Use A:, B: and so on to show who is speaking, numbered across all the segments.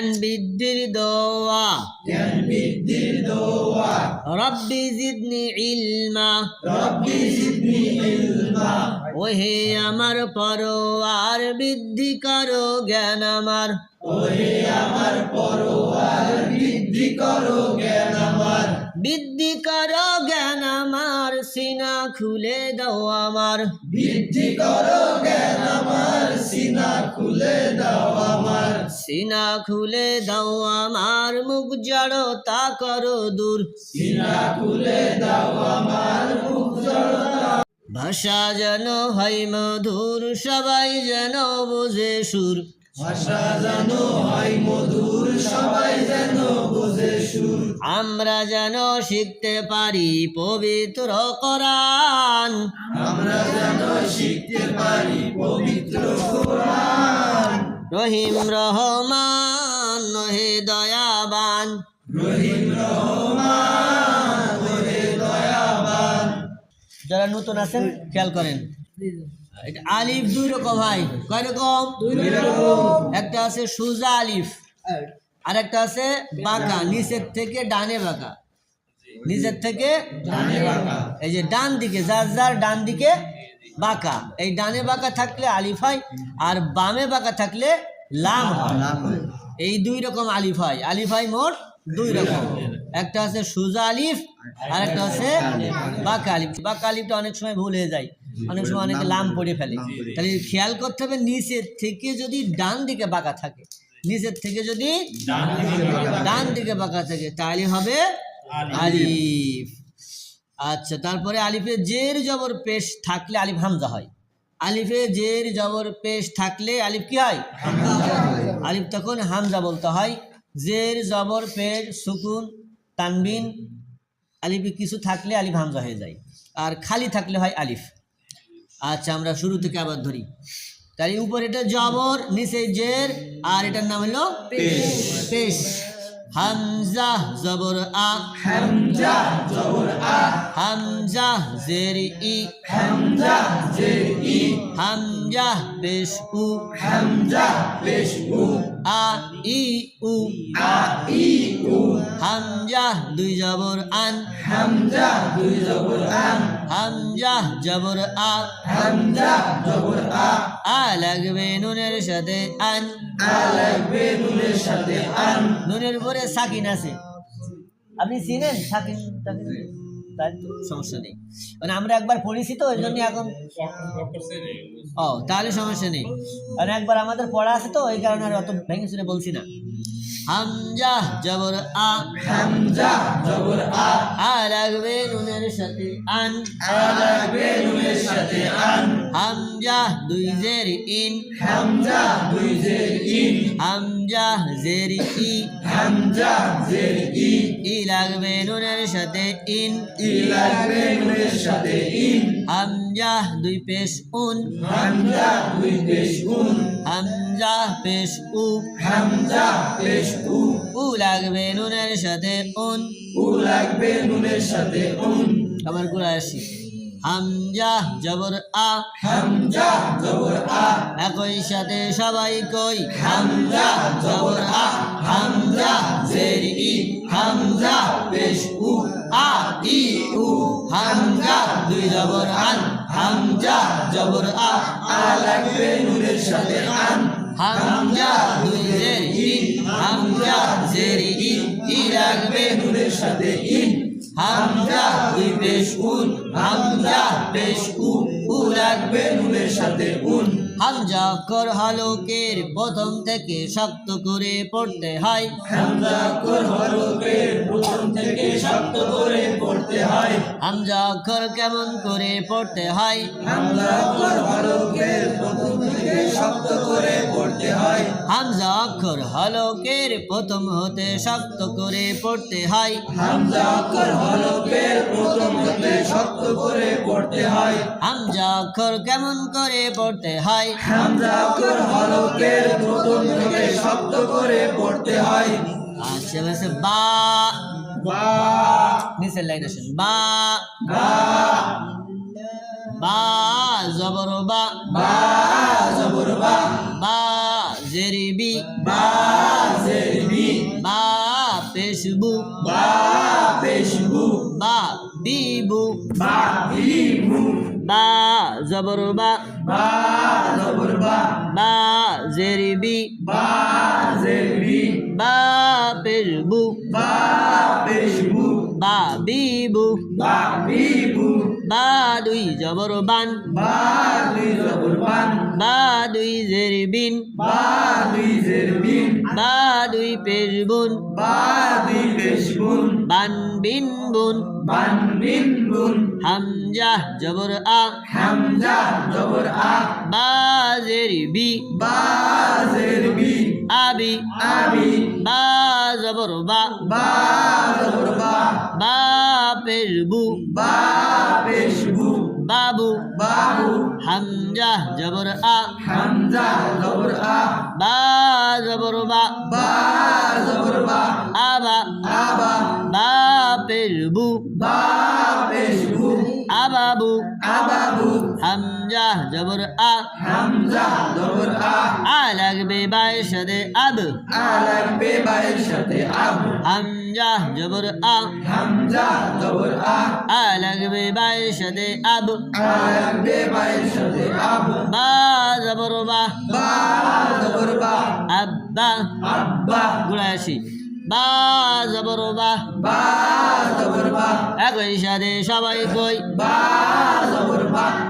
A: জ্ঞান বৃদ্ধির দোয়া।
B: জ্ঞান বৃদ্ধির দোয়া।
A: রব্বি জিদনি ইলমা।
B: রব্বি জিদনি ইলমা।
A: ওহে আমার পরোয়ার বৃদ্ধি করো জ্ঞান আমার।
B: ওহে আমার পরোয়ার বৃদ্ধি করো জ্ঞান আমার।
A: বৃদ্ধি করো জ্ঞান আমার সিনা খুলে দাও আমার।
B: বৃদ্ধি করো জ্ঞান আমার সিনা খুলে দাও আমার।
A: সিনা খুলে দাও আমার মুখ জড়ো তা করো দূর।
B: সিনা খুলে দাও আমার মুখ জড়তা
A: ভাষা যেন হয় মধুর সবাই যেন বোঝে সুর।
B: ভাষা জানো হয় মধুর সবাই যেন বোঝে সুর।
A: আমরা যেন শিখতে পারি পবিত্র কোরআন।
B: আমরা যেন শিখতে পারি পবিত্র কোরআন।
A: রহিম রহমান নহে দয়াবান।
B: রহিম রহমান দয়াবান
A: যারা নতুন আছেন খেয়াল করেন। এটা আলিফ দুই রকম হয়। কয় রকম?
B: দুই রকম।
A: একটা আছে সুজা আলিফ আর একটা আছে বাঁকা নিচের থেকে ডানে বাঁকা। নিচের থেকে
B: ডানে বাঁকা।
A: এই যে ডান দিকে যার যার ডান দিকে বাঁকা। এই ডানে বাঁকা থাকলে আলিফ হয় আর বামে বাঁকা থাকলে লাম হয়। এই দুই রকম আলিফ হয়। আলিফ হয় মোট দুই রকম। একটা আছে সুজা আলিফ আর একটা আছে বাঁকা আলিফ। বাঁকা আলিফটা অনেক সময় ভুল হয়ে যায়। অনেক সময় অনেকে লাম পড়ে ফেলে। তাহলে খেয়াল করতে হবে নিচের থেকে যদি ডান দিকে বাঁকা থাকে নিচের থেকে যদি ডান দিকে বাঁকা থাকে। তাহলে হবে আলিফ। আচ্ছা তারপরে আলিফে জের জবর পেশ থাকলে আলিফ হামজা হয়। আলিফে জের জবর পেশ থাকলে আলিফ কি হয়? আলিফ তখন হামজা বলতে হয়। জের জবর পেশ সুকুন তানবিন আলিফে কিছু থাকলে আলিফ হামজা হয়ে যায়। আর খালি থাকলে হয় আলিফ। আচ্ছা আমরা শুরু থেকে আবার ধরি। তাই উপরে এটা জবর নিচে জের আর এটার নাম হলো পেশ। হামজা জবর আ।
B: হামজা জবর আ।
A: হামজা জের ই।
B: হামজা জের ই।
A: হামজা পেশ উ।
B: হামজা পেশ উ।
A: আ ই উ।
B: আ ই উ।
A: হামজা দুই জবর আন।
B: হামজা দুই জবর আন।
A: হামজা জবর আ।
B: হামজা জবর আ।
A: আ লাগবে নুনের সাথে আন।
B: আ লাগবে নুনের সাথে আন।
A: নুনের পরে সাকিন আছে। আপনি চিনেন সাকিন তার সমস্যা নেই। মানে আমরা একবার পড়েছি তো ওই জন্য এখন ও তাহলে সমস্যা নেই। কারণ একবার আমাদের পড়া আছে তো ওই কারণে আর অত ভেঙে শুনে বলছি না। হামজা জবর আ।
B: হামজা জবর আ।
A: আ লাগবে নুনের সাথে আন।
B: আ লাগবে নুনের সাথে আন।
A: হামজা দুই জের ইন।
B: হামজা দুই জের ইন।
A: হামজা জের ই।
B: হামজা জের ই।
A: ই লাগবে নুনের সাথে ইন।
B: ই লাগবে নুনের সাথে ইন।
A: হামজা দুই পেশ উন।
B: হামজা দুই পেশ উন।
A: হামজা পেশ উ।
B: হামজা পেশ উ।
A: উ লাগবে নুনের সাথে উন।
B: উ লাগবে নুনের সাথে উন।
A: আবার গুড়া আসি। হামজা জবর আ।
B: হামজা জবর আ।
A: একই সাথে সবাই কই?
B: হামজা জবর আ। হামজা জের ই। হামজা পেশ উ। আ ই উ। হামজা দুই জবর আন। হামজা জবর আ। আ লাগবে নুনের সাথে আন।
A: হামজা দুই জের ইন
B: হামজা জের ই। ই লাগবে নুনের সাথে ইন। হামজা দুই পেশ উন হামজা পেশ উ উ লাগবে নুনের সাথে উন।
A: হামজা কর হালকের প্রথম থেকে শক্ত করে পড়তে হয়।
B: হামজা অক্ষর হরফের প্রথম থেকে শক্ত করে পড়তে হয়।
A: হামজা অক্ষর কেমন করে পড়তে হয়?
B: হামজা অক্ষর হালকের প্রথম থেকে শক্ত করে পড়তে হয়।
A: হামজা অক্ষর হলকের প্রথম হতে শক্ত করে পড়তে হয়।
B: হামজা অক্ষর হরফের প্রথম থেকে শক্ত করে পড়তে হয়।
A: হামজা অক্ষর কেমন করে পড়তে হয়?
B: হামজা অক্ষর হরফের প্রথম থেকে শক্ত করে পড়তে হয়।
A: আচ্ছা বলছে বা।
B: বা।
A: নিচের লাইন আসেন। বা।
B: বা।
A: বা জবর বা।
B: বা জবর বা।
A: বা জেরিবি।
B: বা জেরবি।
A: বা পেশবু।
B: বা পেশবু।
A: বা বিবু
B: বা বিবু
A: বা জবর বা।
B: বা জবর বা।
A: বা জেরিবি।
B: বা জেরবি।
A: বা পেশবু।
B: বা পেশবু।
A: বা বিবু
B: বা বিবু
A: বা দুই জবর বান।
B: বা দুই জবর বান।
A: বা দুই
B: বা দুই জেরবিন
A: বা দুই
B: বা দুই পেশবুন
A: বান। বিন বুন
B: বান। বিন বুন
A: হামজা জবর আ।
B: হামজা জবর আ।
A: বা জেরিবি
B: বা। জেরবি
A: আবি।
B: আবি।
A: বা জবর বা।
B: বা জবর বা।
A: বা পেশবু
B: বা। পেশবু
A: বাবু।
B: বাবু।
A: হামজা জবর আ।
B: হামজা জবর আ।
A: বা জবর বা।
B: বা জবর বা।
A: আবা।
B: আবা।
A: বা পেশবু।
B: বা পেশবু।
A: আবাবু।
B: আবাবু।
A: হামজা জবর আ।
B: হামজা জবর আ।
A: আ লাগবে বায়ের সাথে আব।
B: আ লাগবে বায়ের সাথে আব।
A: হামজা জবর আ।
B: হামজা জবর আ।
A: আ লাগবে বায়ের সাথে আব।
B: আ লাগবে সাথে আব।
A: বা জবর বা।
B: বা জবর বা।
A: আব্বা।
B: আব্বা।
A: গুড়ায় বা জবর বা।
B: বা জবর বা।
A: একই সাথে সবাই কই।
B: বা জবর বা।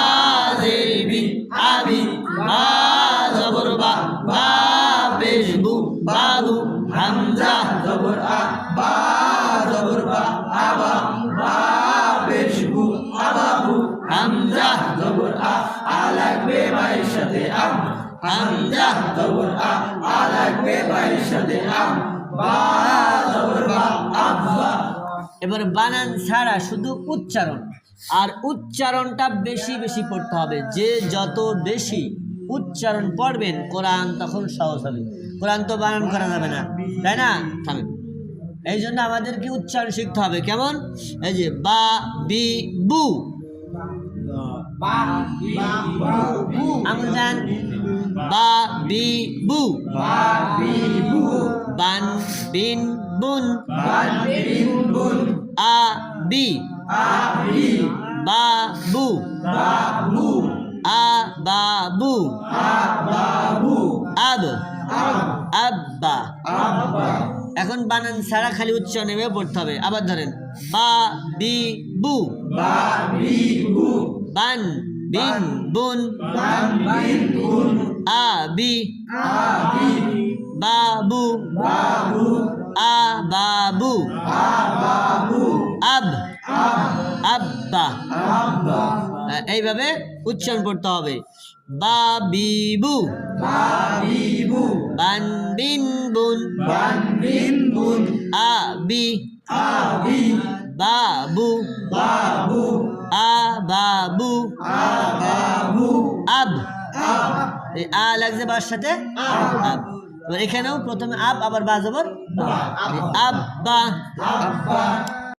A: এবার বানান ছাড়া শুধু উচ্চারণ। আর উচ্চারণটা বেশি বেশি পড়তে হবে। যে যত বেশি উচ্চারণ পড়বেন কোরআন তখন সহজ হবে। কোরআন তো বানান করা যাবে না তাই না? থামেন। এই জন্য আমাদেরকে উচ্চারণ শিখতে হবে। কেমন? এই যে বা বি বু। আঙুল দেন বা বি বু
B: বা বিবু
A: বান বিন বুন
B: বান বিন বুন
A: আ বি
B: আবি
A: বাবু
B: বাবু
A: আ বাবু
B: আবাবু
A: আব
B: আব
A: আব্বা
B: আব্বা
A: এখন বানান ছাড়া খালি উচ্চ নেমে পড়তে হবে। আবার ধরেন বা বি বু
B: বা বিবু
A: বান বিন বুন
B: বান বিন বুন
A: আ বি
B: আবি।
A: বাবু।
B: বাবু
A: আ বাবু
B: আবাবু।
A: আব।
B: আব
A: আব্বা। এইভাবে উচ্চারণ করতে হবে। বা বিবু
B: বা
A: বান বিন বুন
B: বান বিন বুন
A: আ বি
B: আবি।
A: বাবু।
B: বাবু
A: আ এই আ লাগছে বার সাথে? আব এখানেও প্রথমে আব আবার বা জবর?
B: আব্বা